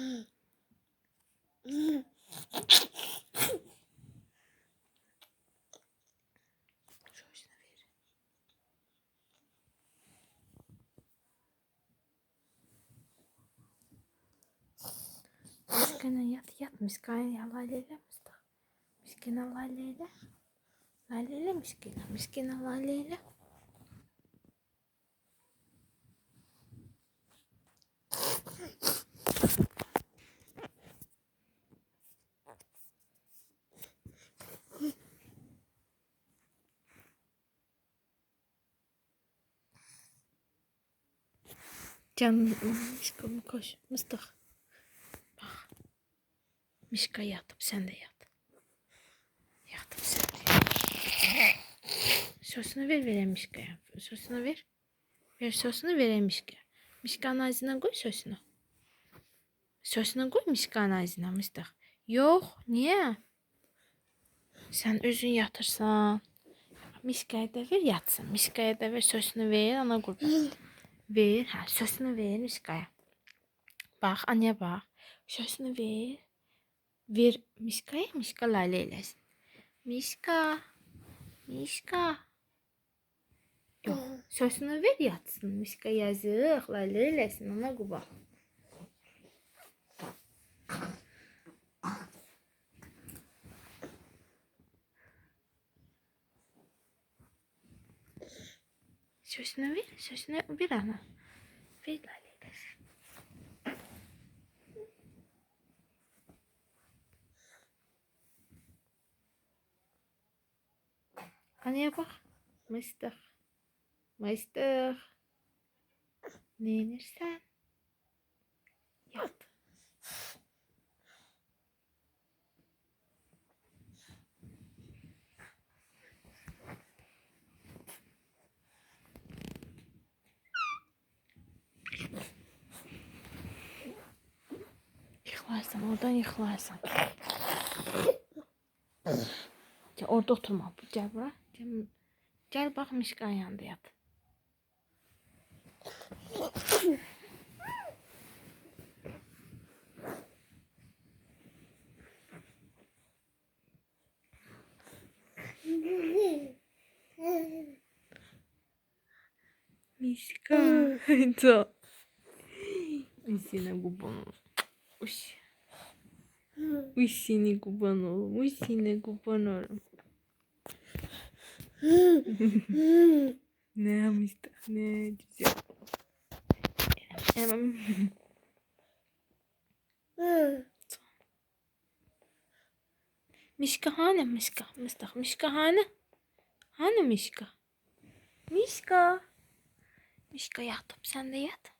Miskana yat yat miskana ya laleyle mıstık. Miskina laleyle. Laleyle miskina. Miskina Canım Mişka koş. Mıstık. Bak. Mişka yatıp sen de yat. Yatıp sen de yat. Sosunu ver vereyim Mişka'ya. Sosunu ver. Ver sosunu vereyim Mişka'ya. Mişka'nın ağzına koy sosunu. Sosunu koy Mişka'nın ağzına Mıstık. Yok. Niye? Sen özün yatırsan. Mişka'ya da ver yatsın. Mişka'ya da ver sosunu ver ana kurban. Ver. Ha, sosunu ver Mişka'ya. Bak anne bak. Sosunu ver. Ver Mişka'ya. Mişka lale eylesin. Mişka. Mişka. Yok. Sosunu ver yatsın. Mişka yazık. Lale eylesin. Ana kurban. Sosunu ver. Sosunu ver ana. Ver lale. Anneye bak. Mıstık. Mıstık. Ne yenirsen. Yat. Yıklarsan oradan yıklarsan. Gel orada oturma. Gel bura. Gel, gel bak Mişkan yanında yat. To. Uy seni kurban oğlum. Uy. Seni kurban oğlum. Uy seni kurban oğlum. ne Mişka ne güzel. Emem. Mişka hani Mişka? Mıstık Mişka hani? Hani Mişka? Mişka. Mişka yatıp sen de yat.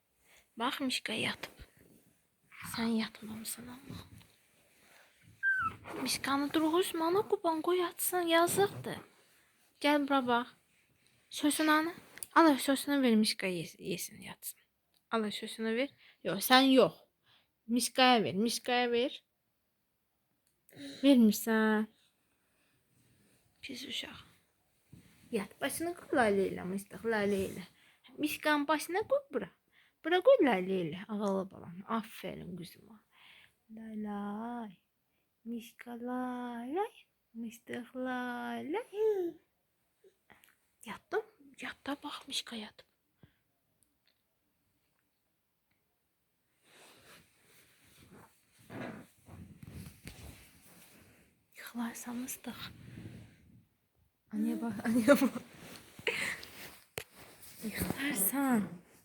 Bak Mişka yatıp. Sen yatmamışsın ama. Mişkanı durğuzma ana kuban koy yatsın yazıktır. Gel bura bak. Sosunu ana. Al sosunu ver Mişka yes- yesin yatsın. Al sosunu ver. Yok sen yok. Mişka'ya ver. Mişka'ya ver. Vermirsən. Pis uşaq. Yat başını koy Layla ilə Mıstıq Layla ilə. Mişkanın başına koy bura. Bura koy Layla ilə. Ağalı balam. Aferin kızıma. Laylay. Mişka laylay. Mıstıq laylay. Yattım. Yatta bak Mişka yattım. Yıklarsa Mıstıq. Anneye bak, anneye bak. Yıklarsan.